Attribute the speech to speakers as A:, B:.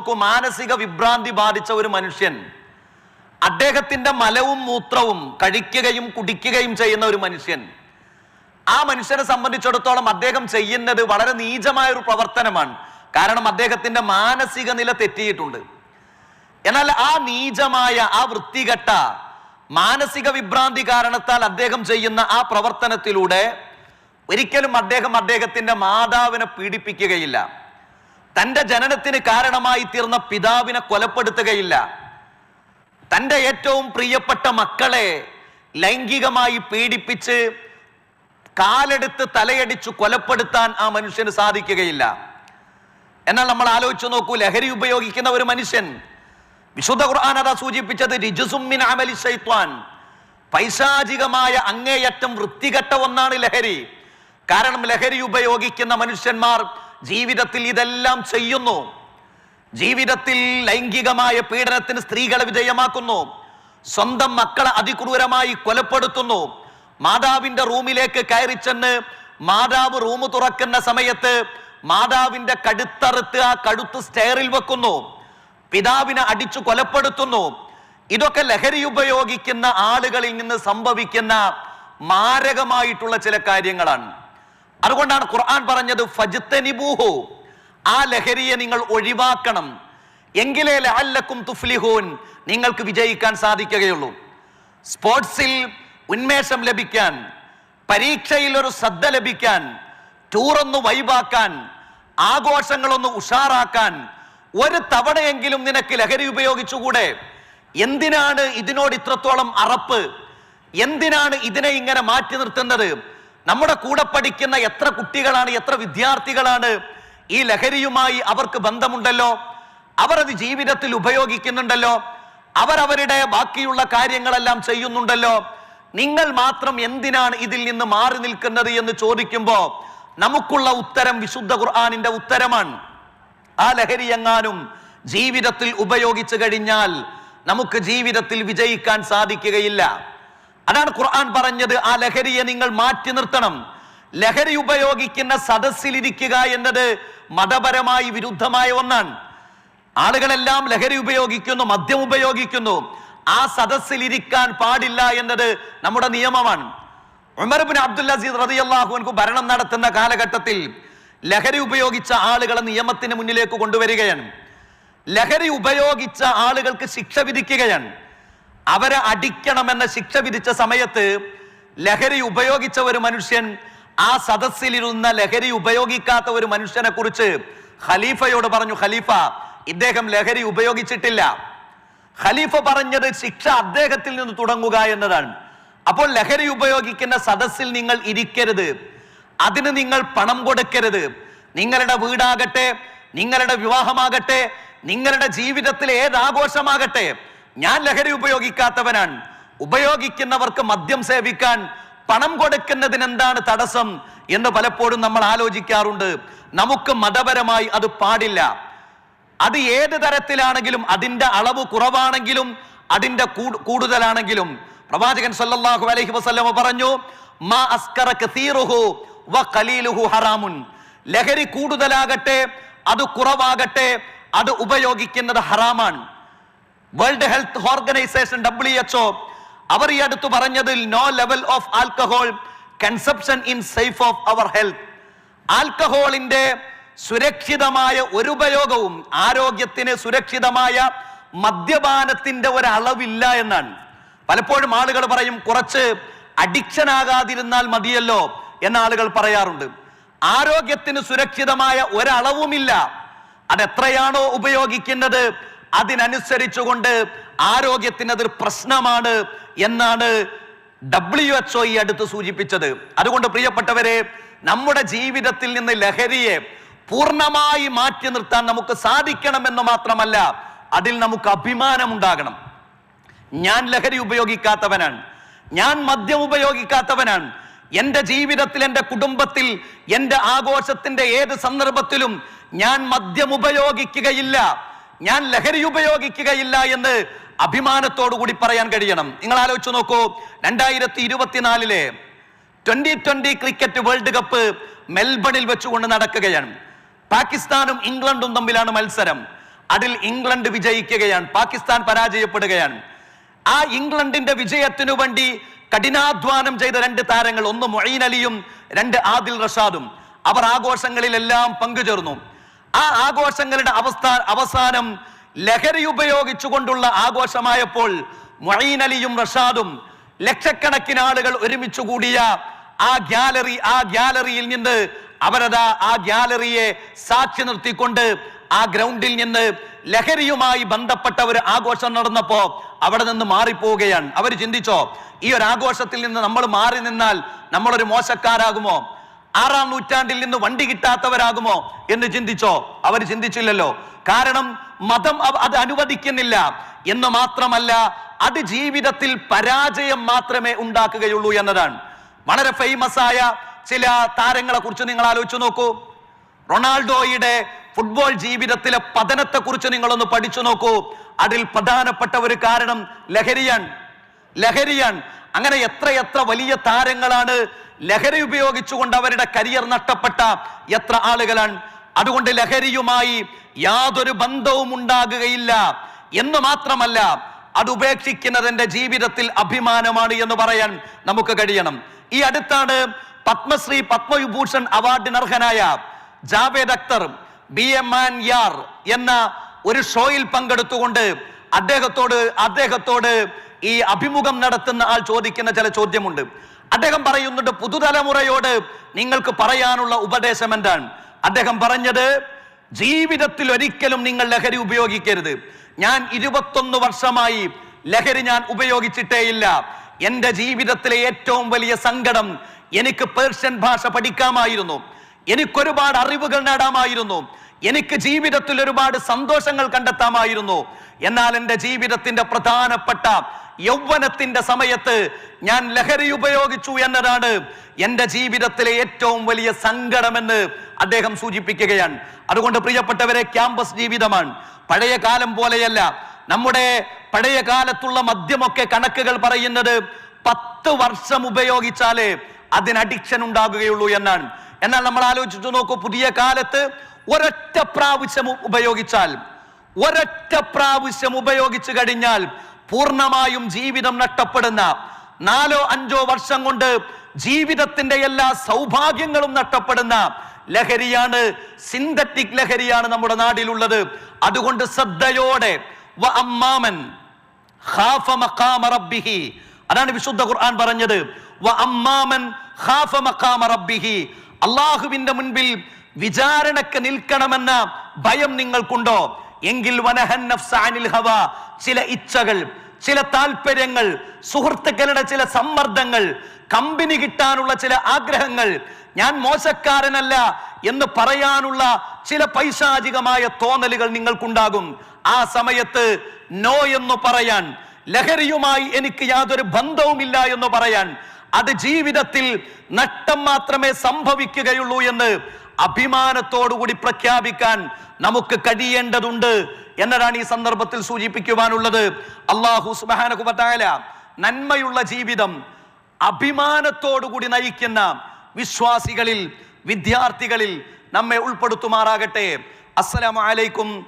A: നോക്കൂ മാനസിക വിഭ്രാന്തി ബാധിച്ച ഒരു മനുഷ്യൻ അദ്ദേഹത്തിന്റെ മലവും മൂത്രവും കഴിക്കുകയും കുടിക്കുകയും ചെയ്യുന്ന ഒരു മനുഷ്യൻ. ആ മനുഷ്യനെ സംബന്ധിച്ചിടത്തോളം അദ്ദേഹം ചെയ്യുന്നത് വളരെ നീചമായ ഒരു പ്രവർത്തനമാണ്. കാരണം അദ്ദേഹത്തിന്റെ മാനസിക നില തെറ്റിയിട്ടുണ്ട്. എന്നാൽ ആ നീചമായ ആ വൃത്തികെട്ട മാനസിക വിഭ്രാന്തി കാരണത്താൽ അദ്ദേഹം ചെയ്യുന്ന ആ പ്രവർത്തനത്തിലൂടെ ഒരിക്കലും അദ്ദേഹം അദ്ദേഹത്തിന്റെ മാതാവിനെ പീഡിപ്പിക്കുകയില്ല. തന്റെ ജനനത്തിന് കാരണമായി തീർന്ന പിതാവിനെ കൊലപ്പെടുത്തുകയില്ല. തന്റെ ഏറ്റവും പ്രിയപ്പെട്ട മക്കളെ ലൈംഗികമായി പീഡിപ്പിച്ച് കാലെടുത്ത് തലയടിച്ചു കൊലപ്പെടുത്താൻ ആ മനുഷ്യന് സാധിക്കുകയില്ല. എന്നാൽ നമ്മൾ ആലോചിച്ചു നോക്കൂ ലഹരി ഉപയോഗിക്കുന്ന ഒരു മനുഷ്യൻ വിശുദ്ധ ഖുർആൻ സൂചിപ്പിച്ചത് രിജുസുമിൻ പൈശാചികമായ അങ്ങേയറ്റം വൃത്തികെട്ട ഒന്നാണ് ലഹരി. കാരണം ലഹരി ഉപയോഗിക്കുന്ന മനുഷ്യന്മാർ ജീവിതത്തിൽ ഇതെല്ലാം ചെയ്യുന്നു. ജീവിതത്തിൽ ലൈംഗികമായ പീഡനത്തിന് സ്ത്രീകളെ വിധേയമാക്കുന്നു. സ്വന്തം മക്കളെ അതിക്രൂരമായി കൊലപ്പെടുത്തുന്നു. മാതാവിന്റെ റൂമിലേക്ക് കയറി ചെന്ന് മാതാവ് റൂം തുറക്കുന്ന സമയത്ത് മാതാവിന്റെ കടുത്തറുത്ത് ആ കടുത്ത് സ്റ്റെയറിൽ വെക്കുന്നു. പിതാവിനെ അടിച്ചു കൊലപ്പെടുത്തുന്നു. ഇതൊക്കെ ലഹരി ഉപയോഗിക്കുന്ന ആളുകളിൽ നിന്ന് സംഭവിക്കുന്ന മാരകമായിട്ടുള്ള ചില കാര്യങ്ങളാണ്. അതുകൊണ്ടാണ് ഖുർആൻ പറഞ്ഞത് ഫജ്തനിബൂഹു. ആ ലഹരിയെ നിങ്ങൾ ഒഴിവാക്കണം. എങ്കിലേ ലഹല്ലക്കും തുഫ്ലിഹൂൻ. നിങ്ങൾക്ക് വിജയിക്കാൻ സാധിക്കുകയുള്ളൂ. സ്പോർട്സിൽ ഉന്മേഷം ലഭിക്കാൻ പരീക്ഷയിൽ ഒരു ശ്രദ്ധ ലഭിക്കാൻ ടൂറൊന്ന് വൈബാക്കാൻ ആഘോഷങ്ങളൊന്ന് ഉഷാറാക്കാൻ ഒരു തവണയെങ്കിലും നിനക്ക് ലഹരി ഉപയോഗിച്ചുകൂടെ? എന്തിനാണ് ഇതിനോട് ഇത്രത്തോളം അറപ്പ്? എന്തിനാണ് ഇതിനെ ഇങ്ങനെ മാറ്റി നിർത്തുന്നത്? നമ്മുടെ കൂടെ പഠിക്കുന്ന എത്ര കുട്ടികളാണ് എത്ര വിദ്യാർത്ഥികളാണ് ഈ ലഹരിയുമായി അവർക്ക് ബന്ധമുണ്ടല്ലോ? അവർ അത് ജീവിതത്തിൽ ഉപയോഗിക്കുന്നുണ്ടല്ലോ? അവരവരുടെ ബാക്കിയുള്ള കാര്യങ്ങളെല്ലാം ചെയ്യുന്നുണ്ടല്ലോ? നിങ്ങൾ മാത്രം എന്തിനാണ് ഇതിൽ നിന്ന് മാറി നിൽക്കുന്നത് എന്ന് ചോദിക്കുമ്പോൾ നമുക്കുള്ള ഉത്തരം വിശുദ്ധ ഖുർആാനിന്റെ ഉത്തരമാണ്. ആ ലഹരി എങ്ങാനും ജീവിതത്തിൽ ഉപയോഗിച്ചു കഴിഞ്ഞാൽ നമുക്ക് ജീവിതത്തിൽ വിജയിക്കാൻ സാധിക്കുകയില്ല. അതാണ് ഖുർആൻ പറഞ്ഞത് ആ ലഹരിയെ നിങ്ങൾ മാറ്റി നിർത്തണം. ലഹരി ഉപയോഗിക്കുന്ന സദസ്സിലിരിക്കുക എന്നത് മതപരമായി വിരുദ്ധമായ ഒന്നാണ്. ആളുകളെല്ലാം ലഹരി ഉപയോഗിക്കുന്നു മദ്യം ഉപയോഗിക്കുന്നു. ആ സദസ്സിലിരിക്കാൻ പാടില്ല എന്നത് നമ്മുടെ നിയമമാണ്. ഉമർബിൻ അബ്ദുൽ അസീസ് റളിയല്ലാഹു അൻഹു ഭരണം നടത്തുന്ന കാലഘട്ടത്തിൽ ലഹരി ഉപയോഗിച്ച ആളുകളെ നിയമത്തിന് മുന്നിലേക്ക് കൊണ്ടുവരികയാണ്. ലഹരി ഉപയോഗിച്ച ആളുകൾക്ക് ശിക്ഷ വിധിക്കുകയാണ്. അവരെ അടിക്കണമെന്ന ശിക്ഷ വിധിച്ച സമയത്ത് ലഹരി ഉപയോഗിച്ച ഒരു മനുഷ്യൻ ആ സദസ്സിലിരുന്ന ലഹരി ഉപയോഗിക്കാത്ത ഒരു മനുഷ്യനെ കുറിച്ച് ഖലീഫയോട് പറഞ്ഞു ഖലീഫ ഇദ്ദേഹം ലഹരി ഉപയോഗിച്ചിട്ടില്ല. ഖലീഫ പറഞ്ഞത് ശിക്ഷ അദ്ദേഹത്തിൽ നിന്ന് തുടങ്ങുക എന്നതാണ്. അപ്പോൾ ലഹരി ഉപയോഗിക്കുന്ന സദസ്സിൽ നിങ്ങൾ ഇരിക്കരുത്. അതിന് നിങ്ങൾ പണം കൊടുക്കരുത്. നിങ്ങളുടെ വീടാകട്ടെ നിങ്ങളുടെ വിവാഹമാകട്ടെ നിങ്ങളുടെ ജീവിതത്തിലെ ഏത് ആഘോഷമാകട്ടെ ഞാൻ ലഹരി ഉപയോഗിക്കാത്തവനാണ്. ഉപയോഗിക്കുന്നവർക്ക് മദ്യം സേവിക്കാൻ പണം കൊടുക്കുന്നതിന് എന്താണ് തടസ്സം എന്ന് പലപ്പോഴും നമ്മൾ ആലോചിക്കാറുണ്ട്. നമുക്ക് മതപരമായി അത് പാടില്ല. അത് ഏത് തരത്തിലാണെങ്കിലും അതിന്റെ അളവ് കുറവാണെങ്കിലും അതിന്റെ കൂട്- കൂടുതലാണെങ്കിലും. പ്രവാചകൻ സല്ലല്ലാഹു അലൈഹി വസല്ലമ പറഞ്ഞു മാ അസ്കറ കസീറുഹു വ ഖലീലുഹു ഹറാമുൻ. ലഹരി കൂടുതലാകട്ടെ അത് കുറവാകട്ടെ അത് ഉപയോഗിക്കുന്നത് ഹറാമാണ്. World health organization W H O അവർ ഈ അടുത്ത് പറഞ്ഞതിൽ no level of alcohol consumption in safe of our health ആൽക്കഹോളിന്റെ സുരക്ഷിതമായ ഒരു ഉപയോഗവും ആരോഗ്യത്തിന് സുരക്ഷിതമായ മദ്യപാനത്തിന്റെ ഒരളവില്ല എന്നാണ്. പലപ്പോഴും ആളുകൾ പറയും കുറച്ച് അഡിക്ഷൻ ആകാതിരുന്നാൽ മതിയല്ലോ എന്ന ആളുകൾ പറയാറുണ്ട്. ആരോഗ്യത്തിന് സുരക്ഷിതമായ ഒരളവുമില്ല. അതെത്രയാണോ ഉപയോഗിക്കുന്നത്? അതിനനുസരിച്ചുകൊണ്ട് ആരോഗ്യത്തിന് അതൊരു പ്രശ്നമാണ് എന്നാണ് ഡബ്ല്യു എച്ച്ഒ ഈ അടുത്ത് സൂചിപ്പിച്ചത്. അതുകൊണ്ട് പ്രിയപ്പെട്ടവരെ നമ്മുടെ ജീവിതത്തിൽ നിന്ന് ലഹരിയെ പൂർണമായി മാറ്റി നിർത്താൻ നമുക്ക് സാധിക്കണമെന്ന് മാത്രമല്ല അതിൽ നമുക്ക് അഭിമാനമുണ്ടാകണം. ഞാൻ ലഹരി ഉപയോഗിക്കാത്തവനാണ്. ഞാൻ മദ്യം ഉപയോഗിക്കാത്തവനാണ്. എന്റെ ജീവിതത്തിൽ എന്റെ കുടുംബത്തിൽ എന്റെ ആഘോഷത്തിന്റെ ഏത് സന്ദർഭത്തിലും ഞാൻ മദ്യം ഉപയോഗിക്കുകയില്ല. ഞാൻ ലഹരി ഉപയോഗിക്കുകയില്ല എന്ന് അഭിമാനത്തോടു കൂടി പറയാൻ കഴിയണം. നിങ്ങൾ ആലോചിച്ച് നോക്കൂ രണ്ടായിരത്തി ഇരുപത്തിനാലിലെ twenty twenty cricket world cup മെൽബണിൽ വെച്ചുകൊണ്ട് നടക്കുകയാണ്. പാകിസ്ഥാനും ഇംഗ്ലണ്ടും തമ്മിലാണ് മത്സരം. അതിൽ ഇംഗ്ലണ്ട് വിജയിക്കുകയാണ് പാകിസ്ഥാൻ പരാജയപ്പെടുകയാണ്. ആ ഇംഗ്ലണ്ടിന്റെ വിജയത്തിനു വേണ്ടി കഠിനാധ്വാനം ചെയ്ത രണ്ട് താരങ്ങൾ ഒന്ന് മൊയ്ൻ അലിയും രണ്ട് ആദിൽ റഷാദും. അവർ ആഘോഷങ്ങളിലെല്ലാം പങ്കുചേർന്നു. ആ ആഘോഷങ്ങളുടെ അവസ്ഥ അവസാനം ലഹരി ഉപയോഗിച്ചുകൊണ്ടുള്ള ആഘോഷമായപ്പോൾ മൊഴീനലിയും റഷാദും ലക്ഷക്കണക്കിന് ആളുകൾ ഒരുമിച്ച് കൂടിയ ആ ഗ്യാലറി ആ ഗ്യാലറിയിൽ നിന്ന് അവരതാ ആ ഗ്യാലറിയെ സാക്ഷി നിർത്തിക്കൊണ്ട് ആ ഗ്രൗണ്ടിൽ നിന്ന് ലഹരിയുമായി ബന്ധപ്പെട്ട ഒരു ആഘോഷം നടന്നപ്പോ അവിടെ നിന്ന് മാറിപ്പോവുകയാണ്. അവർ ചിന്തിച്ചോ ഈ ഒരു ആഘോഷത്തിൽ നിന്ന് നമ്മൾ മാറി നിന്നാൽ നമ്മളൊരു മോശക്കാരാകുമോ? ആറാം നൂറ്റാണ്ടിൽ നിന്ന് വണ്ടി കിട്ടാത്തവരാകുമോ എന്ന് ചിന്തിച്ചോ? അവർ ചിന്തിച്ചില്ലല്ലോ. കാരണം മതം അത് അനുവദിക്കുന്നില്ല. എന്ന് മാത്രമല്ല അത് ജീവിതത്തിൽ പരാജയം മാത്രമേ ഉണ്ടാക്കുകയുള്ളൂ എന്നതാണ്. വളരെ ഫേമസ് ആയ ചില താരങ്ങളെ കുറിച്ച് നിങ്ങൾ ആലോചിച്ചു നോക്കൂ. റൊണാൾഡോയുടെ ഫുട്ബോൾ ജീവിതത്തിലെ പതനത്തെ കുറിച്ച് നിങ്ങളൊന്ന് പഠിച്ചു നോക്കൂ. അതിൽ പ്രധാനപ്പെട്ട ഒരു കാരണം ലഹരിയാണ്. ലഹരിയാണ്. അങ്ങനെ എത്രയെത്ര എത്ര വലിയ താരങ്ങളാണ് ലഹരി ഉപയോഗിച്ചുകൊണ്ട് അവരുടെ കരിയർ നഷ്ടപ്പെട്ട എത്ര ആളുകളാണ്. അതുകൊണ്ട് ലഹരിയുമായി യാതൊരു ബന്ധവും ഉണ്ടാകുകയില്ല. എന്ന് മാത്രമല്ല അത് ഉപേക്ഷിക്കുന്നത് എന്റെ ജീവിതത്തിൽ അഭിമാനമാണ് എന്ന് പറയാൻ നമുക്ക് കഴിയണം. ഈ അടുത്താണ് പത്മശ്രീ പത്മവിഭൂഷൺ അവാർഡിന് അർഹനായ ജാവേദ് അക്തർ ബി എം യാർ എന്ന ഒരു ഷോയിൽ പങ്കെടുത്തുകൊണ്ട് അദ്ദേഹത്തോട് അദ്ദേഹത്തോട് ഈ അഭിമുഖം നടത്തുന്ന ആൾ ചോദിക്കുന്ന ചില ചോദ്യമുണ്ട്. അദ്ദേഹം പറയുന്നുണ്ട് പുതുതലമുറയോട് നിങ്ങൾക്ക് പറയാനുള്ള ഉപദേശം എന്താണ്? അദ്ദേഹം പറഞ്ഞത് ജീവിതത്തിൽ ഒരിക്കലും നിങ്ങൾ ലഹരി ഉപയോഗിക്കരുത്. ഞാൻ ഇരുപത്തൊന്ന് വർഷമായി ലഹരി ഞാൻ ഉപയോഗിച്ചിട്ടേയില്ല. എന്റെ ജീവിതത്തിലെ ഏറ്റവും വലിയ സങ്കടം എനിക്ക് പേർഷ്യൻ ഭാഷ പഠിക്കാമായിരുന്നു. എനിക്കൊരുപാട് അറിവുകൾ നേടാമായിരുന്നു. എനിക്ക് ജീവിതത്തിൽ ഒരുപാട് സന്തോഷങ്ങൾ കണ്ടെത്താമായിരുന്നു. എന്നാൽ എന്റെ ജീവിതത്തിന്റെ പ്രധാനപ്പെട്ട യൗവനത്തിന്റെ സമയത്ത് ഞാൻ ലഹരി ഉപയോഗിച്ചു എന്നതാണ് എന്റെ ജീവിതത്തിലെ ഏറ്റവും വലിയ സങ്കടമെന്ന് അദ്ദേഹം സൂചിപ്പിക്കുകയാണ്. അതുകൊണ്ട് പ്രിയപ്പെട്ടവരെ ക്യാമ്പസ് ജീവിതമാണ്. പഴയ കാലം പോലെയല്ല. നമ്മുടെ പഴയ കാലത്തുള്ള മദ്യമൊക്കെ കണക്കുകൾ പറയുന്നത് പത്ത് വർഷം ഉപയോഗിച്ചാലേ അതിന് അഡിക്ഷൻ ഉണ്ടാകുകയുള്ളൂ എന്നാണ്. എന്നാൽ നമ്മൾ ആലോചിച്ചു നോക്കൂ പുതിയ കാലത്ത് ഒരൊറ്റ പ്രാവശ്യം ഉപയോഗിച്ചാൽ ഒരൊറ്റ പ്രാവശ്യം ഉപയോഗിച്ചു കഴിഞ്ഞാൽ പൂർണമായും ജീവിതം നഷ്ടപ്പെടുന്ന നാലോ അഞ്ചോ വർഷം കൊണ്ട് ജീവിതത്തിന്റെ എല്ലാ സൗഭാഗ്യങ്ങളും നഷ്ടപ്പെടുന്ന ലഹരിയാണ് സിന്തറ്റിക് ലഹരിയാണ് നമ്മുടെ നാടിലുള്ളത് അതുകൊണ്ട് ശ്രദ്ധയോടെ അമ്മാമൻ അതാണ് വിശുദ്ധ ഖുർആൻ പറഞ്ഞത്. അമ്മാമൻ അള്ളാഹുവിന്റെ മുൻപിൽ വിചാരണക്ക് നിൽക്കണമെന്ന ഭയം നിങ്ങൾക്കുണ്ടോ? എങ്കിൽ വനഹൻ ഹവ ചില ഇച്ഛകൾ ചില താല്പര്യങ്ങൾ സുഹൃത്തുക്കളുടെ ചില സമ്മർദ്ദങ്ങൾ കമ്പനി കിട്ടാനുള്ള ചില ആഗ്രഹങ്ങൾ ഞാൻ മോശക്കാരനല്ല എന്ന് പറയാനുള്ള ചില പൈശാചികമായ തോന്നലുകൾ നിങ്ങൾക്കുണ്ടാകും. ആ സമയത്ത് നോ എന്ന് പറയാൻ ലഹരിയുമായി എനിക്ക് യാതൊരു ബന്ധവുമില്ല എന്ന് പറയാൻ അത് ജീവിതത്തിൽ നഷ്ടം മാത്രമേ സംഭവിക്കുകയുള്ളൂ എന്ന് അഭിമാനത്തോടുകൂടി പ്രഖ്യാപിക്കാൻ നമുക്ക് കഴിയേണ്ടതുണ്ട് എന്നതാണ് ഈ സന്ദർഭത്തിൽ സൂചിപ്പിക്കുവാനുള്ളത്. അള്ളാഹു സുബാനകുബത്തായ നന്മയുള്ള ജീവിതം അഭിമാനത്തോടുകൂടി നയിക്കുന്ന വിശ്വാസികളിൽ വിദ്യാർത്ഥികളിൽ നമ്മെ ഉൾപ്പെടുത്തുമാറാകട്ടെ. അസ്സലാമു അലൈക്കും